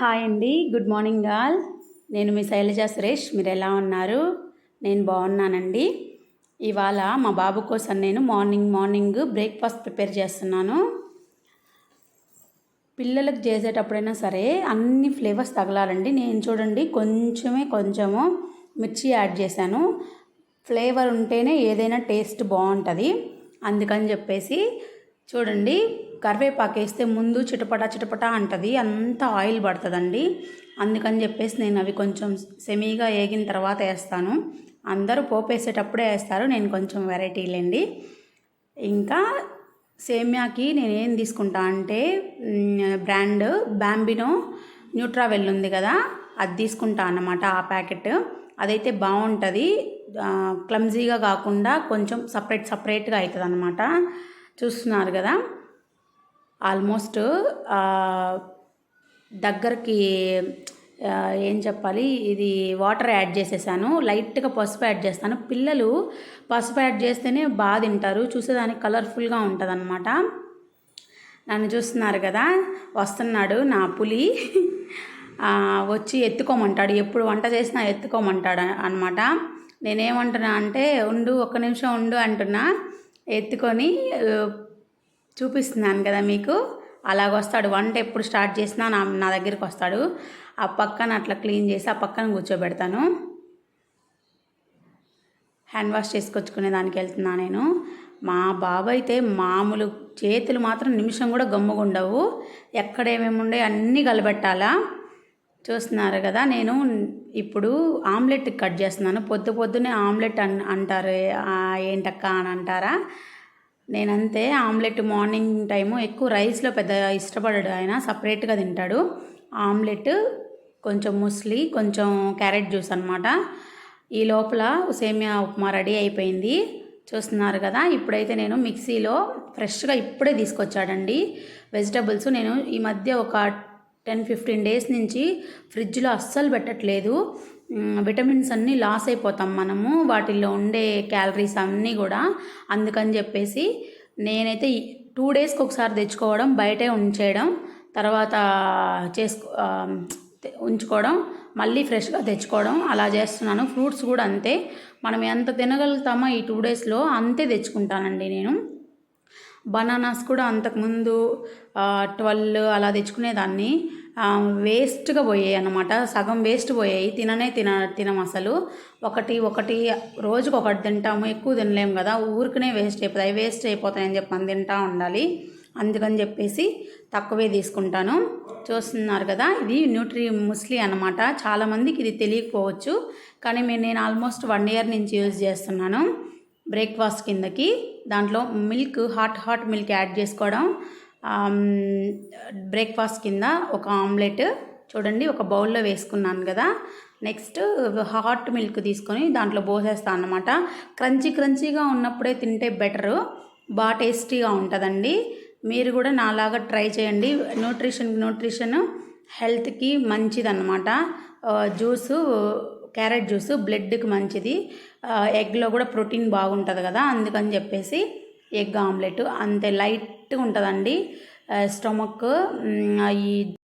Hi అండి good morning all. నేను మీ శైలజ సురేష్ మీరు ఎలా ఉన్నారు? నేను బాగున్నానండి. ఇవాళ మా బాబు కోసం నేను మార్నింగ్ మార్నింగ్ బ్రేక్ఫాస్ట్ ప్రిపేర్ చేస్తున్నాను. పిల్లలకు చేసేటప్పుడైనా సరే అన్ని ఫ్లేవర్స్ తగలాలండి. నేను చూడండి కొంచెమే కొంచెము మిర్చి యాడ్ చేశాను. ఫ్లేవర్ ఉంటేనే ఏదైనా టేస్ట్ బాగుంటుంది. అందుకని చెప్పేసి చూడండి కరివేపాకు వేస్తే ముందు చిటపట చిటపట అంటుంది అంత ఆయిల్ పడుతుందండి. అందుకని చెప్పేసి నేను అవి కొంచెం సెమీగా వేగిన తర్వాత వేస్తాను. అందరూ పోపు వేసేటప్పుడే వేస్తారు నేను కొంచెం వెరైటీలేండి ఇంకా సేమ్యాకి నేను ఏం తీసుకుంటా అంటే బ్రాండ్ బ్యాంబినో న్యూట్రావెల్ ఉంది కదా అది తీసుకుంటా అన్నమాట ఆ ప్యాకెట్ అదైతే బాగుంటుంది క్లమ్జీగా కాకుండా కొంచెం సపరేట్ సపరేట్గా అవుతుంది అనమాట చూస్తున్నారు కదా? ఆల్మోస్ట్ దగ్గరికి ఏం చెప్పాలి? ఇది వాటర్ యాడ్ చేసేసాను. లైట్గా పసుపు యాడ్ చేస్తాను. పిల్లలు పసుపు యాడ్ చేస్తేనే బాగా తింటారు. చూసేదానికి కలర్ఫుల్గా ఉంటుంది అనమాట నన్ను చూస్తున్నారు కదా? వస్తున్నాడు నా పులి. వచ్చి ఎత్తుకోమంటాడు. ఎప్పుడు వంట చేసినా ఎత్తుకోమంటాడు అనమాట నేనేమంటున్నా అంటే ఉండు ఒక్క నిమిషం ఉండు అంటున్నా. ఎత్తుకొని చూపిస్తున్నాను కదా మీకు. అలాగొస్తాడు. వంట ఎప్పుడు స్టార్ట్ చేసినా నా నా దగ్గరికి వస్తాడు. ఆ పక్కన అట్లా క్లీన్ చేసి ఆ పక్కన కూర్చోబెడతాను. హ్యాండ్ వాష్ చేసుకొచ్చుకునే దానికి వెళ్తున్నా నేను. మా బాబు అయితే మామూలు చేతులు మాత్రం నిమిషం కూడా గమ్ముగుండవు ఎక్కడ ఏమేమి ఉండే అన్నీ కలబెట్టాలా. చూస్తున్నారు కదా నేను ఇప్పుడు ఆమ్లెట్ కట్ చేస్తున్నాను. పొద్దు పొద్దునే ఆమ్లెట్ అన్ అంటారు. ఏంటక్క అని అంటారా? నేనంతే ఆమ్లెట్ మార్నింగ్ టైము ఎక్కువ రైస్లో పెద్ద ఇష్టపడాడు ఆయన. సపరేట్గా తింటాడు. ఆమ్లెట్ కొంచెం ముస్లి కొంచెం క్యారెట్ జ్యూస్ అనమాట ఈ లోపల సేమియా ఉప్మా రెడీ అయిపోయింది. చూస్తున్నారు కదా ఇప్పుడైతే నేను మిక్సీలో ఫ్రెష్గా ఇప్పుడే తీసుకొచ్చాడండి. వెజిటబుల్స్ నేను ఈ మధ్య ఒక టెన్ ఫిఫ్టీన్ డేస్ నుంచి ఫ్రిడ్జ్లో అస్సలు పెట్టట్లేదు. విటమిన్స్ అన్నీ లాస్ అయిపోతాం మనము. వాటిల్లో ఉండే క్యాలరీస్ అన్నీ కూడా. అందుకని చెప్పేసి నేనైతే టూ డేస్కి ఒకసారి తెచ్చుకోవడం బయటే ఉంచేయడం తర్వాత చేసుకో ఉంచుకోవడం మళ్ళీ ఫ్రెష్గా తెచ్చుకోవడం అలా చేస్తున్నాను. ఫ్రూట్స్ కూడా అంతే. మనం ఎంత తినగలుగుతామో ఈ టూ డేస్లో అంతే తెచ్చుకుంటానండి నేను. బనానాస్ కూడా అంతకుముందు ట్వెల్వ్ అలా తెచ్చుకునేదాన్ని. వేస్ట్గా పోయాయి అన్నమాట. సగం వేస్ట్ పోయాయి. తిననే తిన తినం అసలు. ఒకటి ఒకటి రోజుకు ఒకటి తింటాము. ఎక్కువ తినలేము కదా. ఊరికనే వేస్ట్ అయిపోతాయి. వేస్ట్ అయిపోతాయని చెప్పి మనం తింటా ఉండాలి. అందుకని చెప్పేసి తక్కువే తీసుకుంటాను. చూస్తున్నారు కదా ఇది న్యూట్రీ ముస్లీ అనమాట చాలామందికి ఇది తెలియకపోవచ్చు. కానీ నేను ఆల్మోస్ట్ వన్ ఇయర్ నుంచి యూజ్ చేస్తున్నాను. బ్రేక్ఫాస్ట్ కిందకి దాంట్లో milk hot hot milk add చేసుకోవడం బ్రేక్ఫాస్ట్ కింద ఒక ఆమ్లెట్ చూడండి ఒక బౌల్లో వేసుకున్నాను కదా. నెక్స్ట్ హాట్ మిల్క్ తీసుకొని దాంట్లో పోసేస్తాను అనమాట క్రంచీ క్రంచీగా ఉన్నప్పుడే తింటే బెటరు బాగా టేస్టీగా ఉంటుందండి. మీరు కూడా నాలాగా ట్రై చేయండి. న్యూట్రిషన్ న్యూట్రిషన్ హెల్త్కి మంచిదన్నమాట. జ్యూసు క్యారెట్ జ్యూస్ బ్లడ్కి మంచిది. ఎగ్లో కూడా ప్రోటీన్ బాగుంటుంది కదా అందుకని చెప్పేసి ఎగ్ ఆమ్లెట్ అంతే లైట్గా ఉంటుందండి. స్టమక్ ఈ